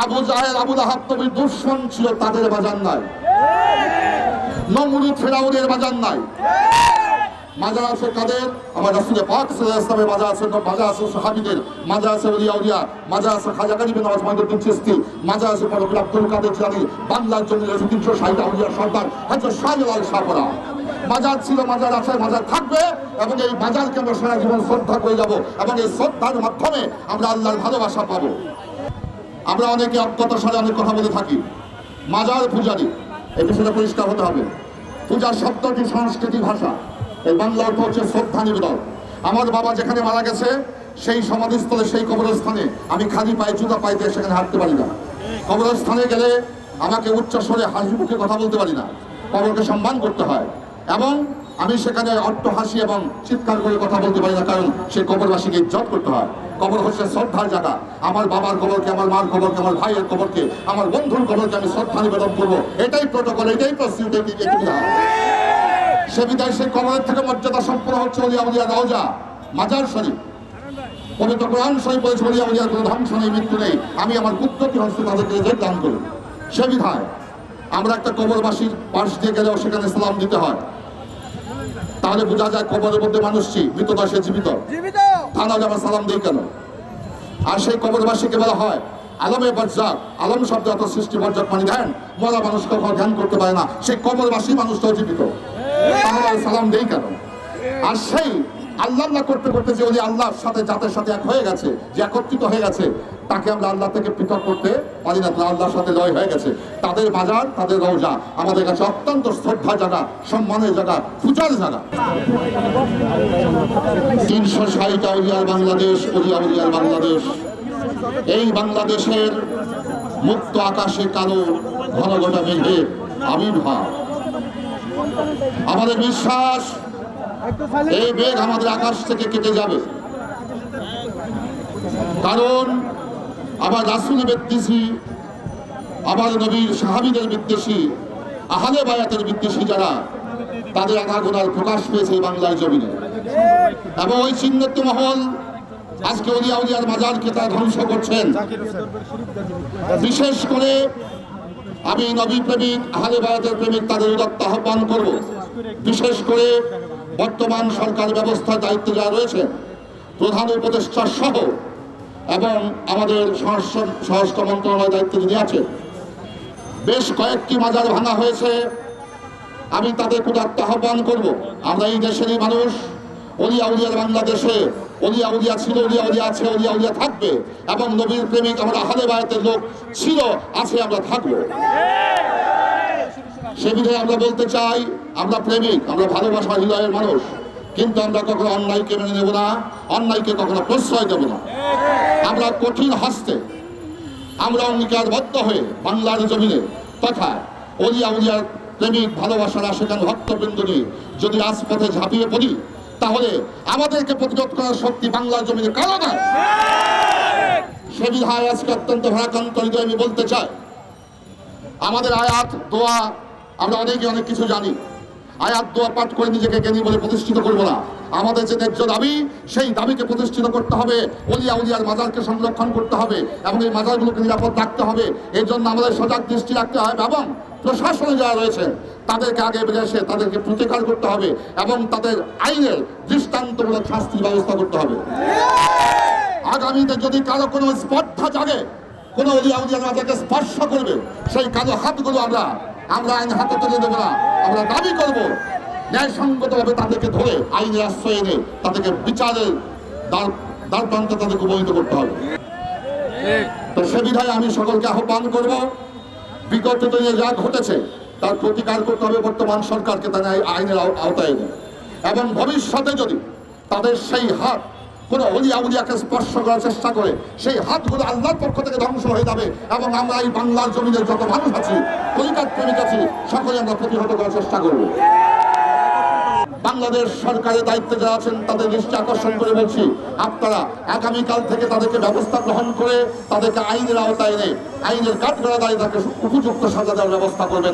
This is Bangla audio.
আবু জাহেদ আবুল আহাব দুশ্মন ছিল, তাদের বাজার নাই। নমরুদ ফেরাউনের বাজার নাই। মাজার আছে কাদের? আমার রাসূলের পাক ওয়াসাল্লামের মাজার আছে মাজার আছে সাহাবীদের, মাজার আছে ওলিয়া উলিয়া মাজার আছে খাজা বিন নওয়াজ মাহমুদ চিশতি মাজার আছে পরবীর আব্দুল কাদের জিলানী বাংলার জন্য রয়েছে তিনশো ষাট আউলিয়া সর্দার হযরত শাহজালাল শাহপরা মাজার ছিল, মাজার আছে, মাজার থাকবে, এবং এই মাজারকে আমরা সারা জীবন শ্রদ্ধা করে যাব, এবং এই শ্রদ্ধার মাধ্যমে আমরা আল্লাহর ভালোবাসা পাবো। আমরা অনেকে অজ্ঞতা সারে অনেক কথা বলে থাকি। মাজার পূজারি এই বিষয়টা পরিষ্কার হতে হবে। পূজার শব্দটি সংস্কৃতি ভাষা। এই বাংলা অর্থ হচ্ছে শ্রদ্ধা নিবেদন। আমার বাবা যেখানে মারা গেছে, সেই সমাধিস্থলে, সেই কবরস্থানে আমি খালি পায়ে জুতা পাইতে সেখানে হাঁটতে পারি না। কবরস্থানে গেলে আমাকে উচ্চ স্বরে হাসি মুখে কথা বলতে পারি না। কবরকে সম্মান করতে হয়। এবং আমি সেখানে অট্ট হাসি এবং চিৎকার করে কথা বলতে পারি না, কারণ সেই কবরবাসীকে ইজ্জত করতে হয়। কবর হচ্ছে শ্রদ্ধার জায়গা। আমার বাবার কবরকে, আমার মার কবরকে, আমার ভাইয়ের কবরকে, আমার বন্ধুর কবরকে আমি শ্রদ্ধা নিবেদন করব। এটাই প্রোটোকল এটাই প্রস্তুত সে বিদায় সেই কবরের থেকে মর্যাদা সম্পন্ন হচ্ছে অলিয়া রওজা মাজার শরীফ। পবিত্র কোরআন শরীফ বলেছে অলিয়া উলিয়ার কোনো ধ্বংস নেই, মৃত্যু নেই। আমি আমার কুদ্রতি হস্তে তাদেরকে রেজেক্ট দান করি। সে বিধায় আমরা একটা কবরবাসীর পাশ দিয়ে গেলেও সেখানে সালাম দিতে হয়। তাহলে বোঝা যায় কবরের মধ্যে মানুষটি মৃতদা সে জীবিত? তাহলে আমার সালাম দিই কেন? আর সেই কবরবাসীকে বলা হয় আলমে বজ্জাক আলম শব্দ অত সৃষ্টি বজ্জাক মানে ধ্যান মরা মানুষ কখনো ধ্যান করতে পারে না। সেই কবরবাসী মানুষটাও জীবিত। তাহলে আর সালাম দেই কেন? আর সেই আল্লাহ আল্লাহ করতে করতে যে আল্লাহর সাথে, জাতের সাথে এক হয়ে গেছে, যে একত্রিত হয়ে গেছে, তাকে আমরা আল্লাহ থেকে পৃথক করতে পারি না। আল্লাহর সাথে লয় হয়ে গেছে। তাদের বাজার, তাদের রওজা, আমাদের কাছে অত্যন্ত শ্রদ্ধা জায়গা, সম্মানের জায়গা, পূজার জায়গা। তিনশো ষাট আউলিয়ার বাংলাদেশ অলিয়া উলিয়ার বাংলাদেশ। এই বাংলাদেশের মুক্ত আকাশে কালো ঘন ঘটা মেঘের আবির্ভাব। আমাদের বিশ্বাস এই মেঘ আমাদের আকাশ থেকে কেটে যাবে। কারণ আবার রাসুলের বিদ্বেষী, আবার নবীর সাহাবিদের বিদ্বেষী, আহালে বায়াতের বিদ্বেষী যারা, তাদের আনাগোনার প্রকাশ পেয়েছে বাংলার জমিনে। এবং ওই চিহ্নিত মহল আজকে উলিয়া উলিয়ার মাজারকে তারা ধ্বংস করছেন। বিশেষ করে আমি নবী প্রেমিক আহলে বায়াতের প্রেমিক তাদের উদত্ত আহ্বান করব। বিশেষ করে বর্তমান সরকার ব্যবস্থার দায়িত্বে যারা রয়েছে, প্রধান উপদেষ্টা সহ এবং আমাদের স্বরাষ্ট্র মন্ত্রণালয়ের দায়িত্বে যিনি আছেন, বেশ কয়েকটি মাজার ভাঙা হয়েছে। আমি তাদের উদাত্ত আহ্বান করব। আমরা এই দেশেরই মানুষ। অলিয়া উলিয়ার বাংলাদেশে, অলিয়া উলিয়া ছিল, অলিয়া উলিয়া আছে, অলিয়া উলিয়া থাকবে এবং নবীর প্রেমিক আমরা আহলে বায়াতের লোক ছিল, আছে আমরা থাকব। সে বিধায় আমরা বলতে চাই, আমরা প্রেমিক, আমরা ভালোবাসা হৃদয়ের মানুষ। কিন্তু আমরা কখনো অন্যায়কে মেনে নেব না, অন্যায়কে কখনো প্রশ্রয় দেব না। আমরা কঠিন হস্তে, আমরা অঙ্গীকারবদ্ধ হয়ে বাংলার জমিনে তথা অলিয়া উলিয়ার প্রেমিক ভালোবাসার আশেখান ভক্তবৃন্দ নিয়ে যদি রাজপথে ঝাঁপিয়ে পড়ি, তাহলে আমাদেরকে প্রতিরোধ করার শক্তি বাংলার জমিনে কারও না সে বিধায় আজকে অত্যন্ত ভারাক্রান্ত হৃদয় আমি বলতে চাই। আমাদের আয়াত, দোয়া অনেকে অনেক কিছু জানি। আয়াত দোয়া পাঠ করে নিজেকে জ্ঞানী বলে প্রতিষ্ঠিত করব না। আমাদের যে ন্যায্য দাবি, সেই দাবিকে প্রতিষ্ঠিত করতে হবে। অলিয়া উলিয়ার মাজারকে সংরক্ষণ করতে হবে এবং এই মাজারগুলোকে নিরাপদ রাখতে হবে। এর জন্য আমাদের সজাগ দৃষ্টি রাখতে হবে এবং প্রশাসনে যারা রয়েছেন তাদেরকে আগে এসে তাদেরকে প্রতিকার করতে হবে এবং তাদের আইনের দৃষ্টান্তমূলক শাস্তির ব্যবস্থা করতে হবে। আগামীতে যদি কারও কোনো স্পর্ধা জাগে, কোনো অলিয়া উলিয়ার মাজারকে স্পর্শ করবে, সেই কালো হাতগুলো আমরা আমরা আইন হাতে তুলে দেবো না। আমরা দাবি করব ন্যায়সঙ্গতভাবে তাদেরকে ধরে আইনের আশ্রয় এনে তাদেরকে বিচারের দ্বার দ্বার প্রান্তে তাদেরকে উপনীত করতে হবে। তো সে বিধায় আমি সকলকে আহ্বান করব, বিগত দিনে যা ঘটেছে, তার প্রতিকার করতে হবে বর্তমান সরকারকে তারা আইনের আও- আওতায় এবং ভবিষ্যতে যদি তাদের সেই হাত কোনো অলিয়া উলিয়াকে স্পর্শ করার চেষ্টা করে, সেই হাতগুলো আল্লাহর পক্ষ থেকে ধ্বংস হয়ে যাবে। এবং আমরা এই বাংলার জমিনের যত মানুষ আছি কলিকাত প্রেমিক আছি, সকলে আমরা প্রতিহত করার চেষ্টা করব। বাংলাদেশ সরকারের দায়িত্বে যারা আছেন, তাদের দৃষ্টি আকর্ষণ করে বলছি, আপনারা আগামীকাল থেকে তাদেরকে ব্যবস্থা গ্রহণ করে, তাদেরকে আইনের আওতায় এনে, আইনের কাঠগড়া দায়ী তাকে উপযুক্ত সাজা দেওয়ার ব্যবস্থা করবেন।